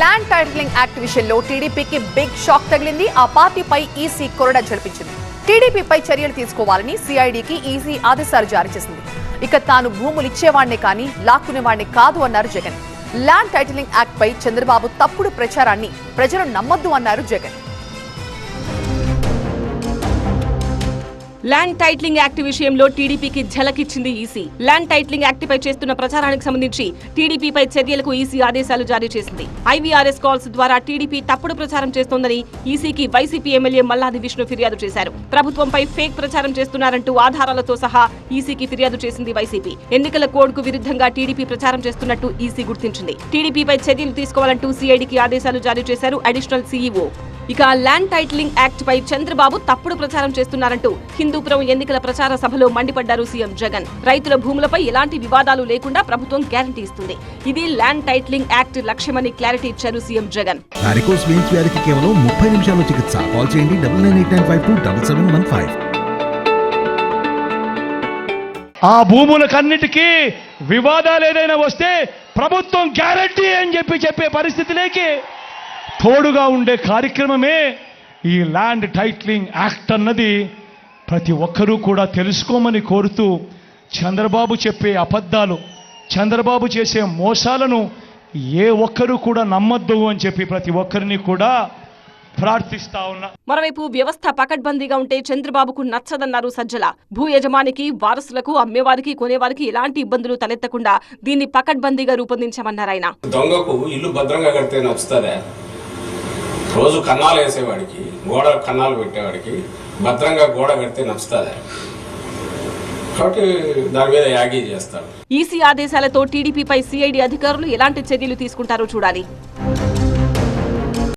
Land titling act విషయంలో టీడీపీకి big shock తగిలింది. ఆ పార్టీపై ఈసీ కొరడ జరిపించింది టీడీపీపై చర్యలు తీసుకోవాలని సిఐడికి ఈసీ ఆదేశాలు జారీ చేసింది. ఇక తాను భూములు ఇచ్చేవాడినే కానీ లాక్కునేవాణ్ణి కాదు అన్నారు జగన్. ల్యాండ్ టైటిలింగ్ యాక్ట్ పై చంద్రబాబు తప్పుడు ప్రచారాన్ని ప్రజలు నమ్మొద్దు అన్నారు జగన్. ల్యాండ్ టైట్లింగ్ యాక్ట్ విషయంలో టీడీపీకి ఝలకిచ్చింది ఈసీ. ల్యాండ్ టైట్లింగ్ యాక్ట్ పై చేస్తున్న ప్రచారానికి సంబంధించి టీడీపీపై చర్యలకు ఈసీ ఆదేశాలు జారీ చేసింది. ఐవీఆర్ఎస్ కాల్స్ ద్వారా టీడీపీ తప్పుడు ప్రచారం చేస్తోందని ఈసీకి వైసీపీ ఎమ్మెల్యే మల్లాది విష్ణు ఫిర్యాదు చేశారు. ప్రభుత్వంపై ఫేక్ ప్రచారం చేస్తున్నారంటూ ఆధారాలతో సహా ఈసీకి ఫిర్యాదు చేసింది వైసీపీ. ఎన్నికల కోడ్కు విరుద్ధంగా టీడీపీ ప్రచారం చేస్తున్నట్టు ఈసీ గుర్తించింది. టీడీపీపై చర్యలు తీసుకోవాలంటూ సీఐడికి ఆదేశాలు జారీ చేశారు అడిషనల్ సీఈఓ ఇక ల్యాండ్ టైటిలింగ్ యాక్ట్ పై చంద్రబాబు తప్పుడు ప్రచారం చేస్తున్నారంటూ హిందూపురం ఎన్నికల ప్రచార సభలో మండిపడ్డారు సీఎం జగన్. రైతుల భూములపై ఎలాంటి వివాదాలు లేకుండా ప్రభుత్వం గ్యారంటీ ఇస్తుంది. ఇది ల్యాండ్ టైటిలింగ్ యాక్ట్ లక్ష్యమని క్లారిటీ ఇచ్చారు సీఎం జగన్. వ్యాధికి కేవలం ముప్పై నిమిషాల్లో చికిత్స. కాల్ చేయండి double nine eight nine five two double seven one five. ఆ భూములకన్నిటికీ వివాదాలు ఏదైనా వస్తే ప్రభుత్వం గ్యారంటీ అని చెప్పి చెప్పే పరిస్థితిలోకి తోడుగా ఉండే కార్యక్రమమే ఈ ల్యాండ్ టైట్లింగ్ యాక్ట్ అన్నది. ప్రతి ఒక్కరూ కూడా తెలుసుకోమని కోరుతూ చంద్రబాబు చెప్పే అబద్ధాలు చంద్రబాబు చేసే మోసాలను ఏ ఒక్కరూ కూడా నమ్మొద్దు అని చెప్పి ప్రతి ఒక్కరిని కూడా ప్రార్థిస్తా ఉన్నా. మరోవైపు వ్యవస్థ పకడ్బందీగా ఉంటే చంద్రబాబుకు నచ్చదన్నారు సజ్జల. భూ యజమానికి వారసులకు అమ్మేవారికి కొనేవారికి ఎలాంటి ఇబ్బందులు తలెత్తకుండా దీన్ని పకడ్బందీగా రూపొందించామన్నారు ఆయన. దొంగకు ఇల్లు భద్రంగా కడితే నచ్చుతుందా రోజు కన్నాలు వేసేవాడికి గోడ కన్నాలు పెట్టేవాడికి భద్రంగా గోడ కడితే నచ్చుతుంది? కాబట్టి దాని మీద యాగీ చేస్తాడు. ఈసీ ఆదేశాలతో టీడీపీపై సిఐడి అధికారులు ఎలాంటి చర్యలు తీసుకుంటారో చూడాలి.